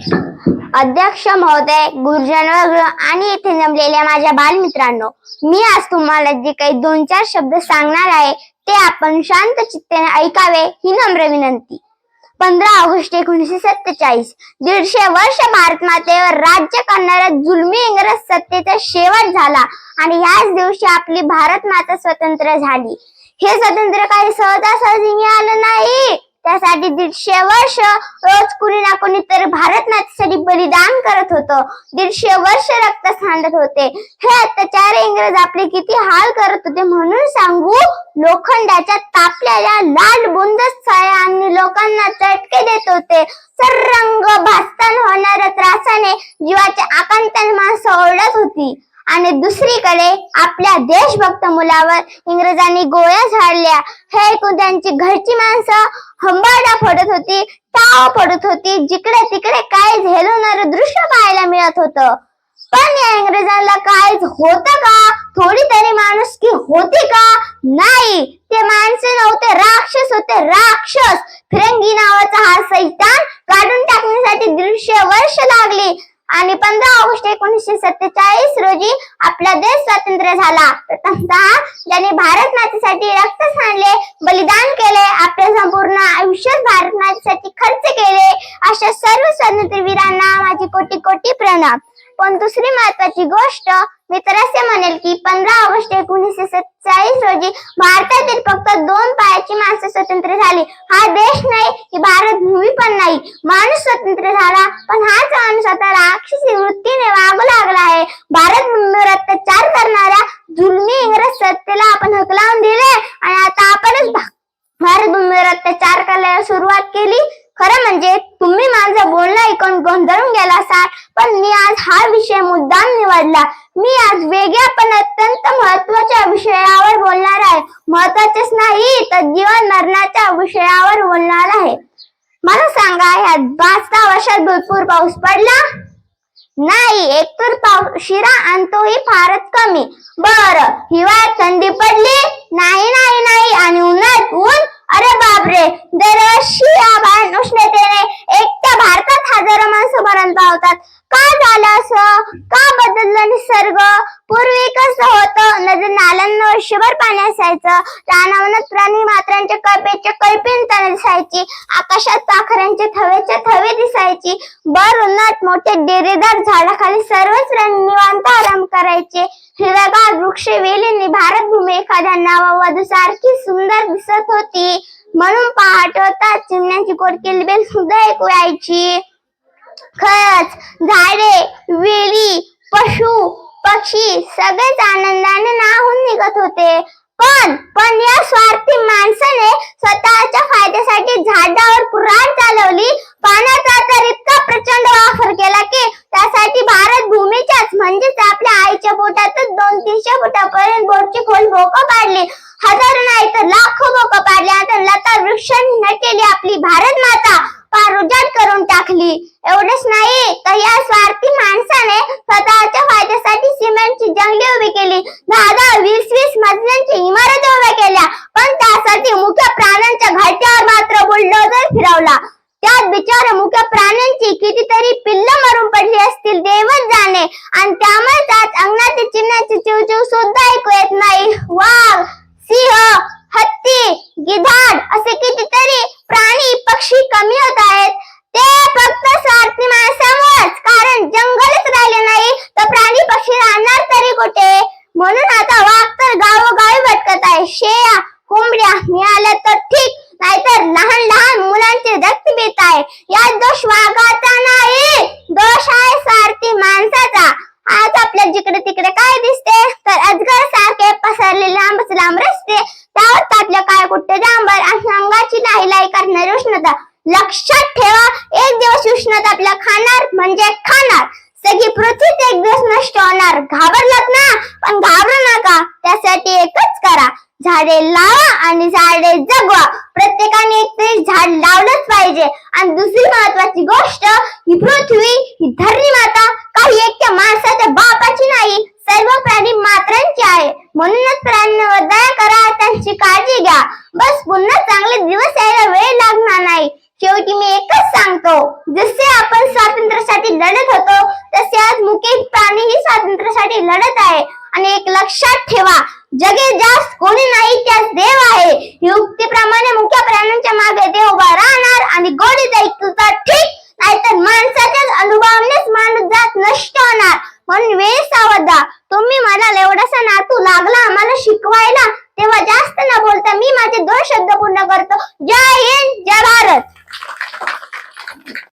अध्यक्ष महोदय गुरुजन वर्ग आणि इथे जमलेल्या माझ्या बालमित्रांनो मी आज तुम्हाला जे काही दोन चार शब्द सांगणार आहे ते आपण शांत चित्तेने ऐकावे ही नम्र विनंती. पंधरा ऑगस्ट एकोणीसशे सत्तेचाळीस दीडशे वर्ष भारत मातेवर राज्य करणाऱ्या जुलमी इंग्रज सत्तेचा शेवट झाला आणि ह्याच दिवशी आपली भारत माता स्वतंत्र झाली. हे स्वतंत्र काही सहजासहजी मिळालं नाही. त्यासाठी दीडशे वर्ष रोज कुणी ना कोणी तर भारत मातेसाठी बलिदान करत होतं. दीडशे वर्ष रक्त सांडत होते. हे अत्याचार इंग्रज आपले किती हाल करत होते म्हणून सांगू लोखंडाच्या तापलेल्या लाल बुंद आणि लोकांना चटके देत होते. सर्रंग भासतान होणाऱ्या त्रासाने जीवाच्या आकांताने सोडत होती. आणि दुसरीकडे आपल्या देशभक्त मुलावर इंग्रजांनी गोळ्या झाडल्या. हे ऐकून त्यांची घरची माणसं हंबाडा फोडत होती ताव पडत होती जिकडे तिकडे काय झेलवणार दृश्य पाहायला मिळत होतं. पण या इंग्रजांना काय होतं का? थोडी तरी माणूस की होती का? नाही. ते माणसे नव्हते राक्षस होते राक्षस. फिरंगी नावाचा हा सैतान काढून टाकण्यासाठी दृश्य वर्ष लागली. आणि पंधरा ऑगस्ट एकोणीसशे सत्तेचाळीस रोजी आपला देश स्वातंत्र्य झाला. प्रथमतः ज्यांनी भारत मातेसाठी रक्त सांडले बलिदान केले आपले संपूर्ण आयुष्य भारत मातेसाठी खर्च केले अशा सर्व स्वातंत्र्यवीरांना माझी कोटी कोटी प्रणाम. पण दुसरी महत्वाची गोष्ट मी तर असे म्हणेल की पंधरा ऑगस्ट एकोणीसशे सत्तेचाळीस रोजी भारतातील फक्त दोन पायाची माणसं स्वतंत्र झाली. हा देश नाही की भारत भूमी पण नाही. माणूस स्वतंत्र झाला पण हाच माणूस आता राक्षसी वृत्तीने वागू लागला आहे. भारत भूमीवर अत्याचार करणाऱ्या जुलमी इंग्रज सत्तेला आपण हकलावून दिले आणि आता आपणच भारत भूमीवर अत्याचार करायला सुरुवात केली खरं म्हणजे तुम्ही माझं बोलणं ऐकून गोंधळून गेला असाल पण मी आज हा विषय मुद्दाम निवडला. मी आज वेगळ्या पण अत्यंत महत्त्वाच्या विषयावर बोलणार आहे. महत्वाचेच नाही तर जीवन मरणाच्या विषयावर बोलणार आहे. मला सांगा ह्यात पाच दहा वर्षात भरपूर पाऊस पडला? नाही एकतर पाऊस शिरा आणि तोही फारच कमी. बर हिवाळ्यात थंडी पडली? नाही नाही नाही आणि उन्हात ऊन अरे बापरे दरवर्षी या भान उष्णतेने एक तर भारतात हजारो माणसं मरण पावतात का झालं असं का बदललं निसर्ग पूर्वी कसं होतं? नदी नाल्यांना वर्षभर पाणी असायचं. रानावनात प्राणी मात्रांच्या कळपेच्या कळपिंता दिसायची आकाशात पाखरांचे थवेचे थवे दिसायची. बर उन्हात मोठे डेरेदार झाडाखाली सर्वच निवांत आराम करायचे. हिरवागार वृक्ष वेलींनी भारत भूमी एखाद्या नावावधू सारखी सुंदर दिसत होती. म्हणून पहाट होता चिमण्याची कोरकेली बेल सुद्धा ऐकू यायची खरच झाडे वेली पशु पक्षी सगळेच आनंदाने नाहून निघत होते. पण पण या स्वार्थी माणसाने स्वतःच्या फायद्यासाठी झाडावर कुऱ्हाड चालवली. पाण्याचा तर इतका प्रचंड वापर केला की त्यासाठी भारत भूमीच्याच म्हणजेच आपल्या आईच्या पोटातच दोन तीनशे फुटापर्यंत बोटची खोल बोक पाडली. हजारो नाही तर लाखो बोक पाडली. आता लता वृक्षांनी नटलेली आपली भारत माता पार करून टाकली. एवढेच नाही तर या स्वार्थ माणसाने स्वतःच्या फायद्यासाठी सिमेंटची जंगले उभी केली दहा दहा वीस वीस मजल्यांची इमारती उभ्या केल्या पण मुख्य प्राण्यांच्या घरट्यावर मात्र बुलडोजर फिरवला. त्यात बिचारे मुख्य प्राण्यांची कितीतरी पिल्ल मरून पडली असतील देवच जाणे. आणि त्यामुळे त्यात अंगणातील चिन्हाची चिवचिव सुद्धा ऐकू येत नाही. वाघ सिंह हत्ती गिधाड असे कितीतरी प्राणी पक्षी कमी होत आहेत. ते फक्त स्वार्थी माणसामुळेच कारण जंगलच राहिले नाही तर प्राणी पक्षी राहणार तरी कुठे? म्हणून आता वाघ तर गावोगावी भटकत आहे. शेया कोंबड्या मिळाल्या तर ठीक नाहीतर लहान लहान मुलांचे रक्त पित आहे. यात दोष वाघाचा नाही. दोष आहे सारथी माणसाचा. आज आपल्या जिकडे तिकडे काय दिसते? तर अजगर सारखे पसरले लांबच लांब रस्ते. त्यावर तापल्या काय कुठे डांबर आणि अंगाची नाही लाई करणारी उष्णता. लक्षात ठेवा एक दिवस उष्णता आपल्या खाणार म्हणजे खाणार. सगळी पृथ्वी एक दिवस नष्ट होणार. घाबरलात ना? पण घाबरू नका. त्यासाठी एकच करा. झाडे लावा आणि झाडे जगवा. प्रत्येकाने एक तरी झाड लावलंच पाहिजे. आणि दुसरी महत्वाची गोष्ट ही पृथ्वी ही धरणी माता. काही एकट्या माणसाच्या बापाची जसे आपण स्वातंत्र्यासाठी लढत होतो तसे आज मुकेश प्राणीही स्वातंत्र्यासाठी लढत आहे. आणि एक लक्षात ठेवा जगे जास्त कोणी नाही त्यास देव आहे. युक्तीप्रमाणे मुख्य प्राण्यांच्या मागे देव उभा राहणार आणि गोडी ऐकता ठीक नाहीतर माणसाच्या अनुभवानेच माणूस जात नष्ट होणार. म्हणून वेळ सावधा तुम्ही